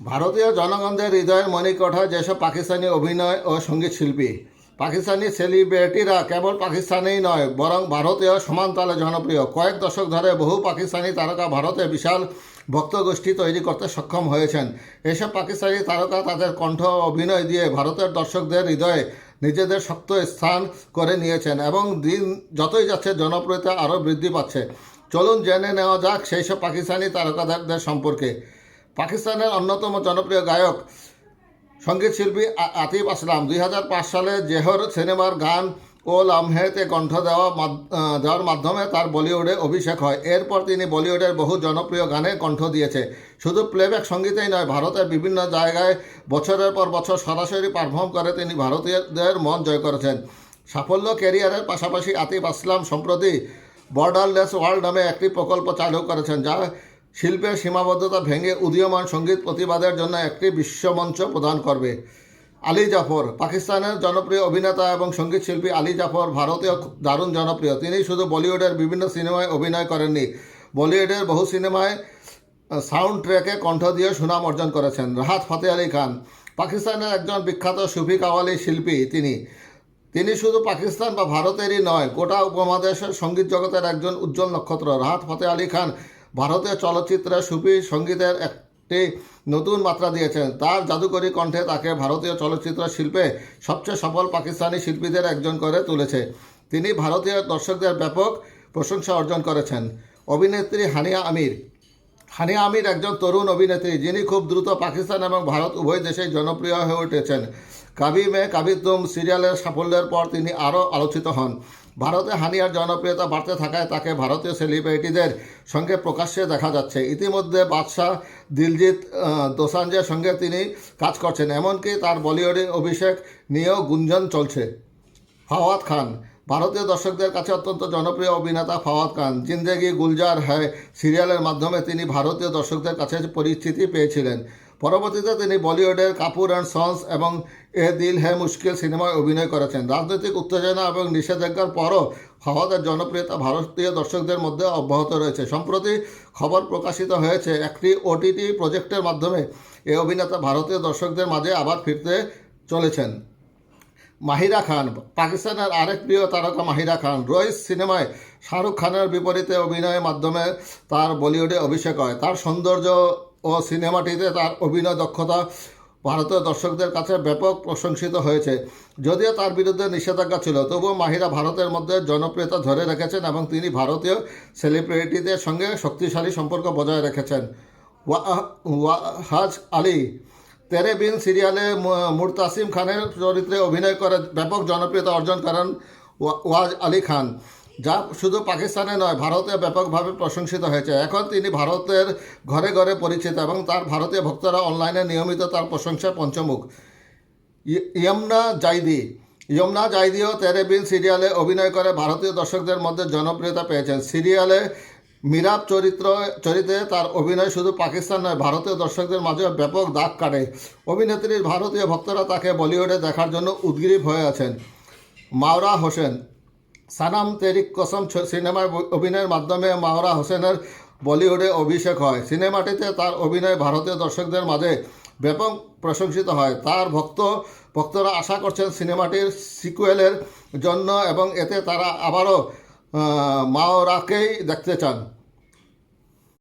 ভারতীয় জনগণদের হৃদয়ের মণিকঠা যেসব পাকিস্তানি অভিনয় ও সংগীত শিল্পী, পাকিস্তানি সেলিব্রিটিরা কেবল পাকিস্তানেই নয়, বরং ভারতীয় সমানতালে জনপ্রিয়। কয়েক দশক ধরে বহু পাকিস্তানি তারকা ভারতে বিশাল ভক্তগোষ্ঠী তৈরি করতে সক্ষম হয়েছেন। এসব পাকিস্তানি তারকা তাদের কণ্ঠ অভিনয় দিয়ে ভারতের দর্শকদের হৃদয়ে নিজেদের শক্ত স্থান করে নিয়েছেন এবং দিন যতই যাচ্ছে জনপ্রিয়তা আরও বৃদ্ধি পাচ্ছে। চলুন জেনে নেওয়া যাক সেই সব পাকিস্তানি তারকাদের সম্পর্কে। পাকিস্তানের অন্যতম জনপ্রিয় গায়ক সংগীত শিল্পী আতিফ আসলাম। দুই হাজার পাঁচ সালে জেহর সিনেমার গান ও লামহেতে কণ্ঠ দেওয়া দেওয়ার মাধ্যমে তার বলিউডে অভিষেক হয়। এরপর তিনি বলিউডের বহু জনপ্রিয় গানে কণ্ঠ দিয়েছে। শুধু প্লেব্যাক সঙ্গীতেই নয়, ভারতের বিভিন্ন জায়গায় বছরের পর বছর সরাসরি পারফর্ম করে তিনি ভারতীয়দের মন জয় করেছেন। সাফল্য ক্যারিয়ারের পাশাপাশি আতিফ আসলাম সম্প্রতি বর্ডারলেস ওয়ার্ল্ড নামে একটি প্রকল্প চালু করেছেন, যা শিল্পের সীমাবদ্ধতা ভেঙে উদীয়মান সংগীত প্রতিবাদের জন্য একটি বিশ্বমঞ্চ প্রদান করবে। আলী জাফর, পাকিস্তানের জনপ্রিয় অভিনেতা এবং সংগীত শিল্পী আলী জাফর ভারতীয় দারুণ জনপ্রিয়। তিনি শুধু বলিউডের বিভিন্ন সিনেমায় অভিনয় করেননি, বলিউডের বহু সিনেমায় সাউন্ড ট্র্যাকে কণ্ঠ দিয়ে সুনাম অর্জন করেছেন। রাহাত ফতে আলী খান, পাকিস্তানের একজন বিখ্যাত সুফি কাওয়ালি শিল্পী তিনি। তিনি শুধু পাকিস্তান বা ভারতেরই নয়, গোটা উপমহাদেশের সংগীত জগতের একজন উজ্জ্বল নক্ষত্র। রাহাত ফতে আলী খান ভারতীয় চলচ্চিত্রে সুফি সঙ্গীতের একটি নতুন মাত্রা দিয়েছেন। তার জাদুকরী কণ্ঠে তাকে ভারতীয় চলচ্চিত্র শিল্পে সবচেয়ে সফল পাকিস্তানি শিল্পীদের একজন করে তুলেছে। তিনি ভারতীয় দর্শকদের ব্যাপক প্রশংসা অর্জন করেছেন। অভিনেত্রী হানিয়া আমির। হানিয়া আমির একজন তরুণ অভিনেত্রী যিনি খুব দ্রুত পাকিস্তান এবং ভারত উভয় দেশেই জনপ্রিয় হয়ে উঠেছেন। কাবি মে কাবি তুম সিরিয়ালের সাফল্যের পর তিনি আরও আলোচিত হন। ভারতে হানিয়ার জনপ্রিয়তা বাড়তে থাকায় তাকে ভারতীয় সেলিব্রিটিদের সঙ্গে প্রকাশ্যে দেখা যাচ্ছে। ইতিমধ্যে বাদশাহ দিলজিৎ দোসাঞ্জের সঙ্গে তিনি কাজ করছেন। এমনকি তার বলিউডে অভিষেক নিয়েও গুঞ্জন চলছে। ফাওয়াদ খান, ভারতীয় দর্শকদের কাছে অত্যন্ত জনপ্রিয় অভিনেতা ফাওয়াদ খান। জিন্দেগি, গুলজার হ্যায় সিরিয়ালের মাধ্যমে তিনি ভারতীয় দর্শকদের কাছে পরিচিতি পেয়েছিলেন। পরবর্তীতে তিনি বলিউডের কাপুর অ্যান্ড সন্স এবং এ দিল হে মুশকিল সিনেমায় অভিনয় করেছেন। রাজনৈতিক উত্তেজনা এবং নিষেধাজ্ঞার পরও ফাওয়াদের জনপ্রিয়তা ভারতীয় দর্শকদের মধ্যে অব্যাহত রয়েছে। সম্প্রতি খবর প্রকাশিত হয়েছে, একটি ওটিটি প্রজেক্টের মাধ্যমে এই অভিনেতা ভারতীয় দর্শকদের মাঝে আবার ফিরতে চলেছেন। মাহিরা খান, পাকিস্তানের আরেক প্রিয় তারকা মাহিরা খান রইস সিনেমায় শাহরুখ খানের বিপরীতে অভিনয়ের মাধ্যমে তার বলিউডে অভিষেক হয়। তার সৌন্দর্য ও সিনেমাটিতে তার অভিনয় দক্ষতা ভারতীয় দর্শকদের কাছে ব্যাপক প্রশংসিত হয়েছে। যদিও তার বিরুদ্ধে নিষেধাজ্ঞা ছিল, তবুও মাহিরা ভারতের মধ্যে জনপ্রিয়তা ধরে রেখেছেন এবং তিনি ভারতীয় সেলিব্রিটিদের সঙ্গে শক্তিশালী সম্পর্ক বজায় রেখেছেন। ওয়া- ওয়াহাজ আলী, তেরে বিন সিরিয়ালে মুরতাসিম খানের চরিত্রে অভিনয় করে ব্যাপক জনপ্রিয়তা অর্জন করেন ওয়া- ওয়াজ আলী খান। যা শুধু পাকিস্তানে নয়, ভারতে ব্যাপকভাবে প্রশংসিত হয়েছে। এখন তিনি ভারতের ঘরে ঘরে পরিচিত এবং তার ভারতীয় ভক্তরা অনলাইনে নিয়মিত তার প্রশংসায় পঞ্চমুখ। ইয়মনা জাইদি। ইয়মনা জাইদিও তেরে বিন সিরিয়ালে অভিনয় করে, ভারতীয় দর্শকদের মধ্যে জনপ্রিয়তা পেয়েছেন। সিরিয়ালে মিরাব চরিত্র, চরিত্রে তার অভিনয় শুধু পাকিস্তান নয়, ভারতীয় দর্শকদের মাঝে ব্যাপক দাগ কাটে। অভিনেত্রীর ভারতীয় ভক্তরা তাকে বলিউডে দেখার জন্য উদ্গ্রীব হয়ে আছেন মাওরা হোসেন। সানাম তেরিক কসম সিনেমায় অভিনয়ের মাধ্যমে মাওরা হোসেনের বলিউডে অভিষেক হয়। সিনেমাটিতে তার অভিনয় ভারতীয় দর্শকদের মাঝে ব্যাপক প্রশংসিত হয়। তার ভক্ত, ভক্তরা আশা করছেন সিনেমাটির সিকুয়েলের জন্য এবং এতে তারা আবারও মাওরাকেই দেখতে চান।